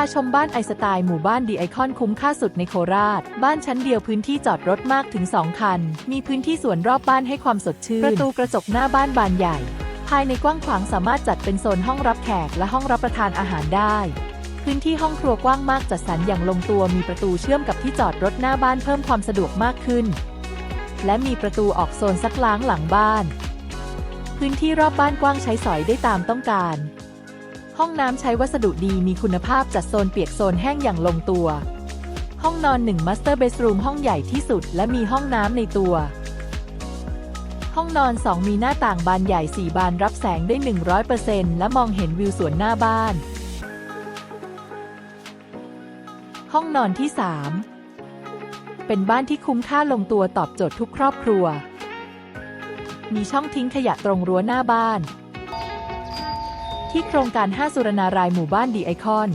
าชมบ้านไอสไตล์หมู่บ้านดีไอคอนคุ้มค่าสุดในโคราช บ้านชั้นเดียวพื้นที่จอดรถมากถึง 2 คัน มีพื้นที่สวนรอบบ้านให้ความสดชื่น ประตูกระจกหน้าบ้านบานใหญ่ ภายในกว้างขวางสามารถจัดเป็นโซนห้องรับแขกและห้องรับประทานอาหารได้ พื้นที่ห้องครัวกว้างมากจัดสรรอย่างลงตัวมีประตูเชื่อมกับที่จอดรถหน้าบ้านเพิ่มความสะดวกมากขึ้น และมีประตูออกโซนซักล้างหลังบ้าน พื้นที่รอบบ้านกว้างใช้สอยได้ตามต้องการ ห้องน้ำใช้วัสดุดีมีคุณภาพจัดโซนเปียกโซนแห้งอย่างลงตัว ห้องนอน1 Master Bedroom ห้องใหญ่ที่สุด และมีห้องน้ำในตัว ห้องนอน 2 มีหน้าต่างบานใหญ่ 4 บานรับแสงได้ 100%และมองเห็นวิวสวนหน้าบ้าน ห้องนอนที่ 3 เป็นบ้านที่คุ้มค่าลงตัวตอบโจทย์ทุกครอบครัว มีช่องทิ้งขยะตรงรั้วหน้าบ้าน ที่โครงการ 5 สุรนารายหมู่บ้านดีไอคอน